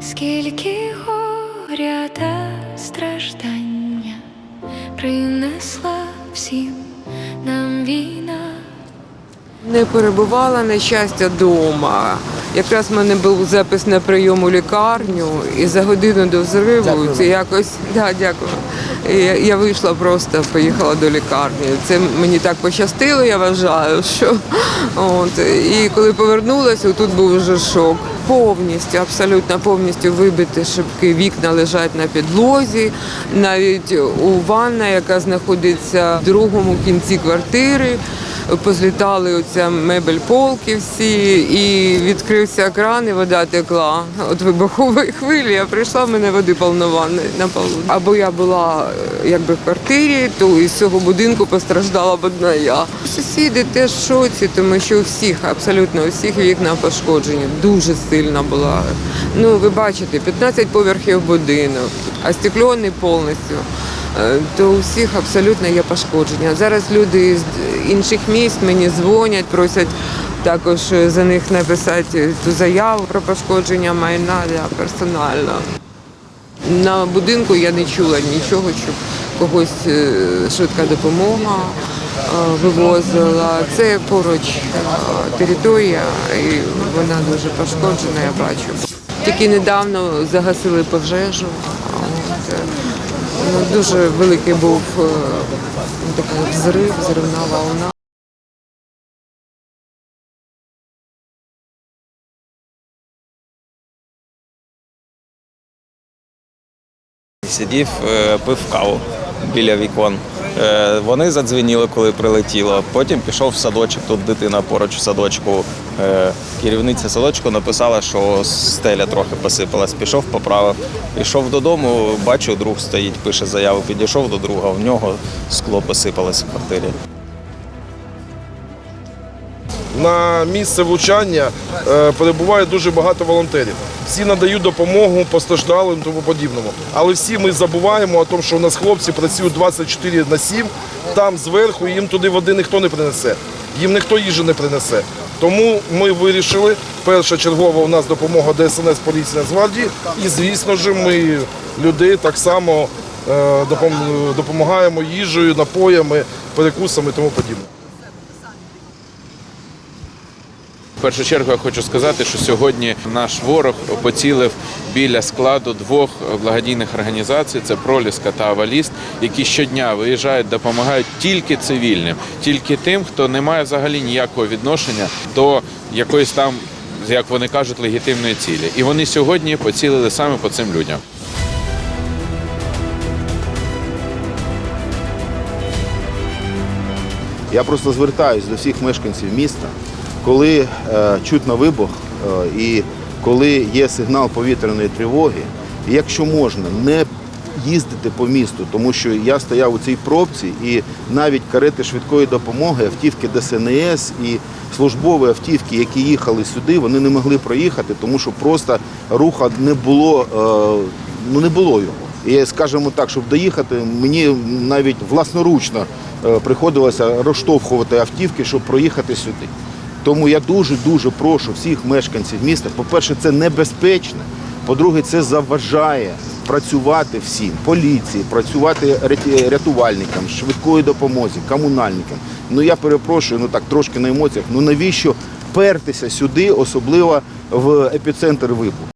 Скільки горя та страждання принесла всім нам війна. Не перебувала на щастя вдома. Якраз в мене був запис на прийом у лікарню, і за годину до взриву це якось да, дякую. І Я, я вийшла просто, поїхала до лікарні. Це мені так пощастило, я вважаю, що от і коли повернулася, тут був вже шок. Повністю, абсолютно повністю вибиті шибки, вікна лежать на підлозі. Навіть у ванна, яка знаходиться в другому кінці квартири, позлітали оця мебель полки всі, і відкрився кран, і вода текла. От вибухової хвилі. Я прийшла, в мене води повно ванни на полу. Або я була е, якби в квартирі, то із цього будинку постраждала б одна я. Сусіди теж в шоці, тому що у всіх, абсолютно у всіх вікна пошкоджені. Дуже сильно була. Ну, ви бачите, 15 поверхів будинок, а стеклянний повністю. Е, то у всіх абсолютно є пошкодження. Зараз люди з інших міст мені дзвонять, просять також за них написати ту заяву про пошкодження майна для персонально. На будинку я не чула нічого, щоб когось е, швидка допомога е, вивозила. Це поруч е, територія, і вона дуже пошкоджена, я бачу. Тільки недавно загасили пожежу. Дуже великий був е, ну, такий взрив, взривна волна. Сидів, е, пив каву біля вікон. Е, Вони задзвеніли, коли прилетіло. Потім пішов в садочок. Тут дитина поруч в садочку. Е, Керівниця садочку написала, що стеля трохи посипалась. Пішов, поправив. Пішов додому, бачу, друг стоїть, пише заяву. Підійшов до друга. В нього скло посипалось в квартирі. На місце влучання е, перебуває дуже багато волонтерів. Всі надають допомогу постраждалим тому подібному. Але всі ми забуваємо о тому, що у нас хлопці працюють 24 на 7, там зверху їм туди води ніхто не принесе. Їм ніхто їжі не принесе. Тому ми вирішили, перша чергова у нас допомога ДСНС поліції Нацгвардії, і звісно ж, ми людей так само е, допомагаємо їжею, напоями, перекусами і тому подібне. В першу чергу я хочу сказати, що сьогодні наш ворог поцілив біля складу двох благодійних організацій: це Проліска та Аваліст, які щодня виїжджають, допомагають тільки цивільним, тільки тим, хто не має взагалі ніякого відношення до якоїсь там, як вони кажуть, легітимної цілі. І вони сьогодні поцілили саме по цим людям. Я просто звертаюся до всіх мешканців міста, коли е, чутно вибух е, і коли є сигнал повітряної тривоги, якщо можна, не їздити по місту, тому що я стояв у цій пробці, і навіть карети швидкої допомоги, автівки ДСНС і службові автівки, які їхали сюди, вони не могли проїхати, тому що просто руха не було, е, ну не було його. І скажімо так, щоб доїхати, мені навіть власноручно приходилося розштовхувати автівки, щоб проїхати сюди. Тому я дуже-дуже прошу всіх мешканців міста. По-перше, це небезпечно. По-друге, це заважає працювати всім, поліції, працювати рятувальникам, швидкої допомозі, комунальникам. Ну я перепрошую, ну так трошки на емоціях. Ну навіщо пертися сюди, особливо в епіцентр вибуху?